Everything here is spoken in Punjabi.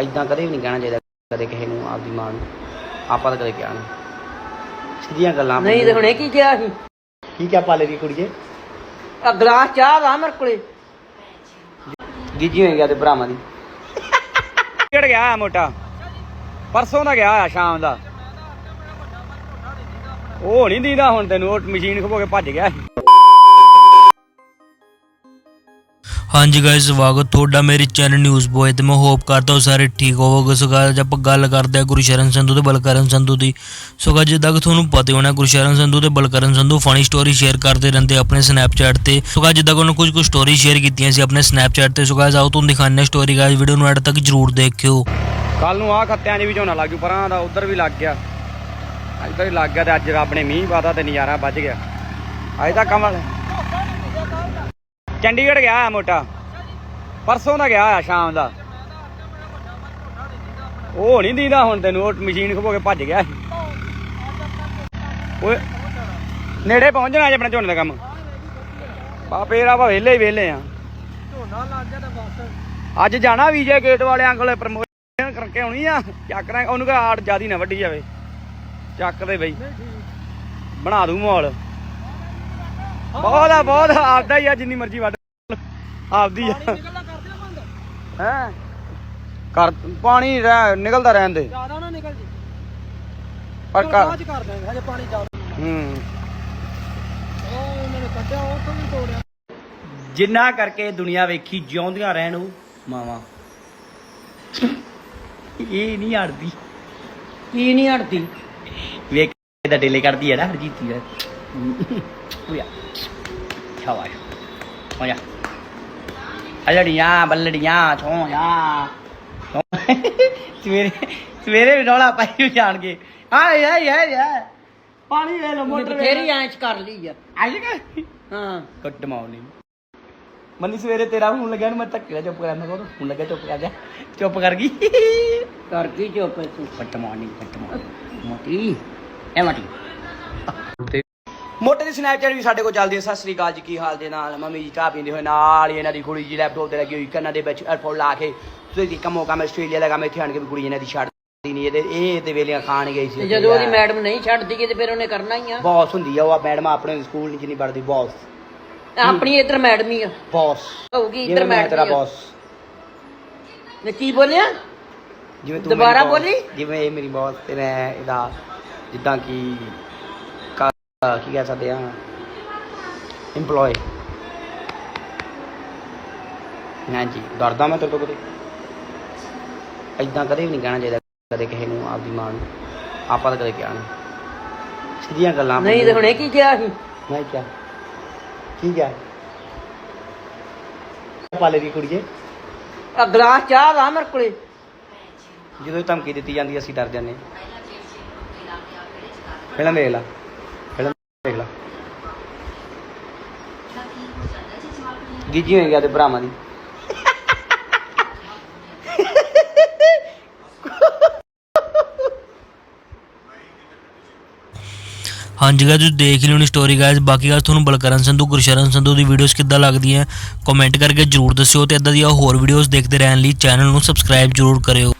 ਇਦਾਂ ਕਦੇ ਵੀ ਨਹੀਂ ਕਹਿਣਾ ਚਾਹੀਦਾ ਕਦੇ ਕਿਸੇ ਨੂੰ ਆਪਦੀ ਮਾਂ ਨੂੰ। ਆਪਾਂ ਤਾਂ ਕਦੇ ਕਿਹਾ ਨਹੀਂ। ਸਿੱਧੀਆਂ ਗੱਲਾਂ ਨਹੀਂ ਤੇ ਹੁਣੇ ਕੀ ਕਿਹਾ ਸੀ? ਕੀ ਕਿਆ ਪਾਲੇ ਦੀ ਕੁੜੀਏ? ਆ ਗਲਾਸ ਚਾਹ ਦਾ ਮੇਰੇ ਕੋਲੇ। ਗਿੱਜੀ ਹੋਈ ਗਿਆ ਤੇ ਭਰਾਵਾਂ ਦੀ। ਕਿਹੜ ਗਿਆ ਮੋਟਾ। ਪਰਸੋਂ ਦਾ ਗਿਆ ਆ ਸ਼ਾਮ ਦਾ। ਉਹ ਨਹੀਂ ਦੀਦਾ ਹੁਣ ਤੈਨੂੰ ਉਹ ਮਸ਼ੀਨ ਖਪੋ ਕੇ ਭੱਜ ਗਿਆ ਸੀ। ਹਾਂਜੀ ਗਾਇਸ ਸਵਾਗਤ ਤੁਹਾਡਾ ਮੇਰੇ ਚੈਨਲ ਨਿਊਜ਼ ਬੋਏ ਤੇ। ਮੈਂ ਹੋਪ ਕਰਦਾ ਹਾਂ ਸਾਰੇ ਠੀਕ ਹੋਵੋਗੇ। ਸੋ guys, ਆਪਾਂ ਗੱਲ ਕਰਦੇ ਹਾਂ ਗੁਰਸ਼ਰਨ ਸੰਧੂ ਤੇ ਬਲਕਰਨ ਸੰਧੂ ਦੀ। ਸੋ guys, ਜਿੱਦਾਂ ਕਿ ਤੁਹਾਨੂੰ ਪਤਾ ਹੋਣਾ ਗੁਰਸ਼ਰਨ ਸੰਧੂ ਤੇ Balkaran Sandhu funny story share ਕਰਦੇ ਰਹਿੰਦੇ ਆਪਣੇ ਸਨੈਪਚੈਟ ਤੇ। ਸੋ guys, ਜਿੱਦਾਂ ਕਿ ਉਹਨਾਂ ਕੁਝ ਕੁ ਸਟੋਰੀ ਸ਼ੇਅਰ ਕੀਤੀਆਂ ਸੀ ਆਪਣੇ ਸਨੈਪਚੈਟ ਤੇ। ਸੋ guys, ਆਓ ਤੁਹਾਨੂੰ ਦਿਖਾਉਂਦੇ ਹਾਂ ਸਟੋਰੀ ਗਾਇਸ ਵੀਡੀਓ ਨੂੰ ਐਡ ਤੱਕ ਜਰੂਰ ਦੇਖਿਓ। ਕੱਲ ਨੂੰ ਆ ਖੱਤਿਆਂ ਦੀ ਵੀ ਝੋਨਾ ਲੱਗ ਜੂ ਪਰਾਂ ਦਾ ਉਧਰ ਵੀ ਲੱਗ ਗਿਆ। ਇੱਧਰ ਹੀ ਲੱਗ ਗਿਆ ਤੇ ਅੱਜ ਰੱਬ ਨੇ ਮੀਂਹ ਪਾਤਾ ਤੇ ਨਜ਼ਾਰਾ ਵੱਜ ਗਿਆ। ਅੱਜ ਤਾਂ ਕਮਲ ਚੰਡੀਗੜ੍ਹ ਗਿਆ ਆ ਮੋਟਾ। ਪਰਸੋਂ ਦਾ ਗਿਆ ਆ ਸ਼ਾਮ ਦਾ। ਉਹ ਨਹੀਂ ਦੀਦਾ ਹੁਣ ਤੈਨੂੰ, ਉਹ ਮਸ਼ੀਨ ਖਪੋ ਕੇ ਭੱਜ ਗਿਆ ਓਏ, ਨੇੜੇ ਪਹੁੰਚਣਾ ਅੱਜ ਆਪਣੇ ਝੋਨੇ ਦਾ ਕੰਮ। ਬਾ, ਫੇਰ ਆਪਾਂ ਵਿਹਲੇ ਹੀ ਵਿਹਲੇ ਆ। ਝੋਨਾ ਅੱਜ ਜਾਣਾ ਵੀਜੇ ਗੇਟ ਵਾਲਿਆਂ ਕੋਲੇ ਪ੍ਰਮੋਸ਼ਨ ਕਰਕੇ ਆਉਣੀ ਆ। ਚੱਕ ਉਹਨੂੰ ਕਹ ਆੜ ਜਿਆਦੀ ਨਾ ਵੱਢੀ ਜਾਵੇ। ਚੱਕ ਦੇ ਬਈ। ਬਣਾ ਦੂ ਮਾਹੌਲ। ਬਹੁਤ ਆ ਬਹੁਤ ਆ, ਆਪਦਾ ਹੀ ਆ ਜਿੰਨੀ ਮਰਜ਼ੀ ਵੱਢ। ਆਪਦੀ ਆ। ਹੈ? ਕਰ ਪਾਣੀ ਰਹਿ- ਨਿਕਲਦਾ ਰਹਿਣ ਦੇ। ਜ਼ਿਆਦਾ ਨਾ ਨਿਕਲ ਜੀ। ਪਰ ਕਰ। ਕਰ ਦਾਂਗੇ ਹਜੇ ਪਾਣੀ ਜ਼ਿਆਦਾ। ਹੂੰ। ਉਹ ਉਹਨਾਂ ਨੇ ਕੱਢਿਆ ਉਹ ਤੋਂ ਵੀ ਤੋੜਿਆ। ਜਿੰਨਾ ਕਰਕੇ ਦੁਨੀਆ ਵੇਖੀ ਜਿਉਂਦੀਆਂ ਰਹਿਣ ਉਹ ਮਾਵਾ। ਇਹ ਨਹੀਂ ਹਟਦੀ। ਕੀ ਨਹੀਂ ਹਟਦੀ। ਵੇਖ ਦਾ ਡੇਲੇ ਕਰਦੀ ਹੈ ਨਾ ਹਰਜੀਤ ਦੀ ਬੱਲੜੀਆਂ ਛੋਇਆ ਸਵੇਰੇ ਵੀ ਰੌਲਾ ਪਾਈ ਪਾਣੀ ਲੈ ਮੋਟਰ ਐਂਚ ਕਰ ਲਈ ਆ। ਹਾਂ। ਮੰਨੀ ਸਵੇਰੇ ਤੇਰਾ ਹੁਣ ਲੱਗਿਆ ਨੂੰ ਮੈਂ ਧੱਕੇ ਚੁੱਪ ਕਰਨਾ ਕੋਲ ਹੁਣ ਲੱਗਿਆ ਚੁੱਪ ਕਰ ਜਾ। ਚੁੱਪ ਕਰ ਗਈ। ਕਰ ਕੀ ਚੁੱਪ ਗੁੱਡ ਮਾਰਨਿੰਗ ਗੁੱਡ ਮਾਰਨਿੰਗ। ਮੋਟੀ ਐ ਮੋਟੀ। ਮੋਟੇ ਦੀ ਸਨੈਪਚੈਟ ਵੀ ਸਾਡੇ ਕੋਲ ਚੱਲਦੀ ਹੈ ਸਤਿ ਸ੍ਰੀ ਅਕਾਲ ਜੀ ਕੀ ਹਾਲ ਦੇ ਨਾਲ? ਮੰਮੀ ਜੀ ਚਾਹ ਪੀਂਦੇ ਹੋਏ ਨਾਲ ਹੀ ਇਹਨਾਂ ਦੀ ਕੁੜੀ ਜੀ ਲੈਪਟਾਪ ਤੇ ਲੱਗੀ ਹੋਈ ਕੰਨਾਂ ਦੇ ਵਿੱਚ 에어ਪੋਰਟ ਲਾ ਕੇ ਤੁਸੀਂ ਕੰਮੋ ਕੰਮ ਆਸਟ੍ਰੇਲੀਆ ਦਾ ਕੰਮ ਇੱਥੇ ਆਣ ਕੇ ਵੀ ਕੁੜੀ ਇਹਨਾਂ ਦੀ ਛੱਡਦੀ ਨਹੀਂ ਇਹਦੇ ਇਹ ਤੇ ਵੇਲੀਆਂ ਖਾਣ ਗਈ ਸੀ। ਜਦੋਂ ਉਹਦੀ ਮੈਡਮ ਨਹੀਂ ਛੱਡਦੀ ਤੇ ਫਿਰ ਉਹਨੇ ਕਰਨਾ ਹੀ ਆ। ਬੌਸ ਹੁੰਦੀ ਆ ਉਹ ਮੈਡਮ ਆਪਣੇ ਸਕੂਲ ਨਹੀਂ ਪੜਦੀ ਬੌਸ ਆਪਣੀ ਇੱਧਰ ਮੈਡਮ ਹੀ ਆ। ਬੌਸ ਹੋਊਗੀ ਇੱਧਰ ਜਿਵੇਂ ਮੈਂ ਤੇਰਾ ਮੈਡਮ ਬੌਸ ਨੇ ਕੀ ਬੋਲਿਆ? ਜਿਵੇਂ ਤੂੰ ਦੁਬਾਰਾ ਬੋਲੀ? ਜਿਵੇਂ ਇਹ ਮੇਰੀ ਬੌਸ ਤੇ ਮੈਂ ਇਹਦਾ ਜਿੱਦਾਂ ਕਿ ਕਾ- ਕਹਿ ਸਕਦੇ ਆ? EMPLOYE ਨਾ ਜੀ ਡਰਦਾ ਮੈਂ ਤੇਰੇ ਤੋਂ ਕਦੇ। ਇਦਾਂ ਕਦੇ ਵੀ ਨਹੀਂ ਕਹਿਣਾ ਚਾਹੀਦਾ ਕਦੇ ਕਿਸੇ ਨੂੰ ਆਪਦੀ ਮਾਂ ਨੂੰ। ਆਪਾਂ ਤਾਂ ਕਦੇ ਕਿਹਾ ਨਹੀਂ। ਸਿੱਧੀਆਂ ਗੱਲਾਂ ਨਹੀਂ ਤੇ ਹੁਣੇ ਕੀ ਕਿਹਾ ਸੀ? ਮੈਂ ਕਿਹਾ ਕੀ ਕਿਹਾ? ਪਾਲੇ ਦੀ ਕੁੜੀਏ। ਆ ਗਲਾਸ ਚਾਹ ਦਾ ਮੇਰੇ ਕੋਲੇ। ਜਦੋਂ ਧਮਕੀ ਦਿੱਤੀ ਜਾਂਦੀ ਅਸੀਂ ਡਰ ਜਾਂਦੇ। ਪਹਿਲਾਂ ਦੇਖ ਲਾ ਪਹਿਲਾਂ ਦੇਖ ਲਾ ਗਿੱਜੀ ਹੋਈ ਗਿਆ ਤੇ ਭਰਾਵਾਂ ਦੀ। ਹਾਂਜੀ ਗਾਇਸ ਤੁਸੀਂ ਦੇਖ ਲਿਓ ਨੀ ਸਟੋਰੀ ਗਾਇਸ ਬਾਕੀ ਗੱਲ ਤੁਹਾਨੂੰ ਬਲਕਰਨ ਸੰਧੂ, ਗੁਰਸ਼ਰਨ ਸੰਧੂ ਦੀ ਵੀਡੀਓਜ਼ ਕਿੱਦਾਂ ਲੱਗਦੀਆਂ ਕਮੈਂਟ ਕਰਕੇ ਜਰੂਰ ਦੱਸਿਓ ਤੇ ਇਦਾਂ ਦੀਆਂ ਹੋਰ ਵੀਡੀਓਜ਼ ਦੇਖਦੇ ਰਹਿਣ ਲਈ ਚੈਨਲ ਨੂੰ ਸਬਸਕ੍ਰਾਈਬ ਜਰੂਰ ਕਰਿਓ।